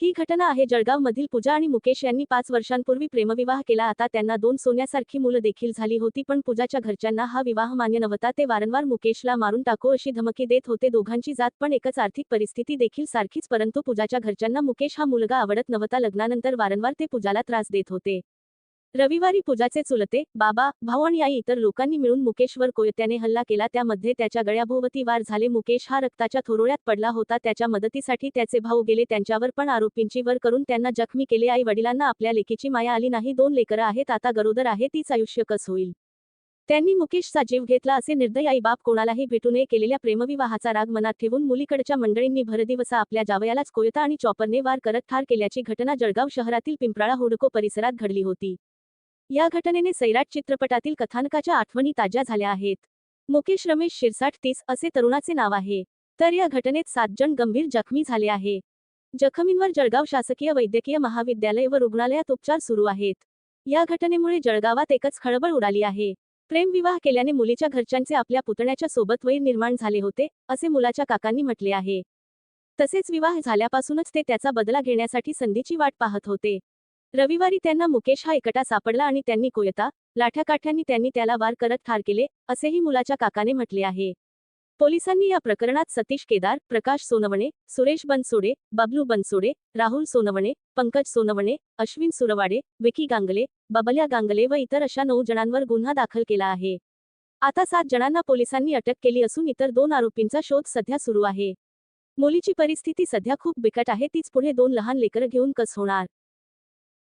ही घटना आहे जळगाव मधील पूजा आणि मुकेश यांनी पाच वर्षांपूर्वी प्रेमविवाह केला. आता त्यांना दोन सोन्यासारखी मुलं देखील झाली होती पण पूजाच्या घरच्यांना हा विवाह मान्य नव्हता. ते वारंवार मुकेशला मारून टाको अशी धमकी देत होते. दोघांची जात पण एकच आर्थिक परिस्थिती देखील सारखीच परंतु पूजाच्या घरच्यांना मुकेश हा मुलगा आवडत नव्हता. लग्नानंतर वारंवार ते पूजाला त्रास देत होते. रविवारी पूजाचे चुलते बाबा भाऊ आणि आई इतर लोकांनी मिळून मुकेशवर कोयत्याने हल्ला केला. त्यामध्ये त्याच्या गळ्याभोवती वार झाले. मुकेश हा रक्ताच्या थोरोळ्यात पडला होता. त्याच्या मदतीसाठी त्याचे भाऊ गेले. त्यांच्यावर पण आरोपींची वर करून त्यांना जखमी केले. आई वडिलांना आपल्या लेकीची माया आली नाही. दोन लेकरं आहेत. आता गरोदर आहे. तीच आयुष्य कस होईल? त्यांनी मुकेशचा जीव घेतला असे निर्दय आई बाप कोणालाही भेटू नये केलेल्या प्रेमविवाहाचा राग मनात ठेवून मुलीकडच्या मंडळींनी भरदिवसा आपल्या जावयालाच कोयता आणि चॉपरने वार करत ठार केल्याची घटना जळगाव शहरातील पिंपराळा हुडको परिसरात घडली होती. या घटनेने सैराट चित्रपटातील कथानकाच्या आठवणी ताज्या झाल्या आहेत. मुकेश रमेश शिरसाठ तीस असे तरुणाचे नाव आहे. तर या घटनेत सात जण गंभीर जखमी झाले आहे. जखमींवर जळगाव शासकीय वैद्यकीय महाविद्यालय व रुग्णालयात उपचार सुरू आहेत. या घटनेमुळे जळगावात एकच खळबळ उडाली आहे. प्रेमविवाह केल्याने मुलीच्या घरच्यांचे आपल्या पुतण्याच्या सोबत वैर निर्माण झाले होते असे मुलाच्या काकांनी म्हटले आहे. तसेच विवाह झाल्यापासूनच ते त्याचा बदला घेण्यासाठी संधीची वाट पाहत होते. रविवारी त्यांना मुकेश हा एकटा सापडला आणि त्यांनी कोयता लाठ्याकाठ्यांनी त्यांनी त्याला वार करत ठार केले असेही मुलाच्या काकाने म्हटले आहे. पोलिसांनी या प्रकरणात सतीश केदार प्रकाश सोनवणे सुरेश बनसोडे बबलू बनसोडे राहुल सोनवणे पंकज सोनवणे अश्विन सुरवाडे विकी गांगले बबल्या गांगले व इतर अशा नऊ जणांवर गुन्हा दाखल केला आहे. आता सात जणांना पोलिसांनी अटक केली असून इतर दोन आरोपींचा शोध सध्या सुरू आहे. मुलीची परिस्थिती सध्या खूप बिकट आहे तीच पुढे दोन लहान लेकरं घेऊन कस होणार?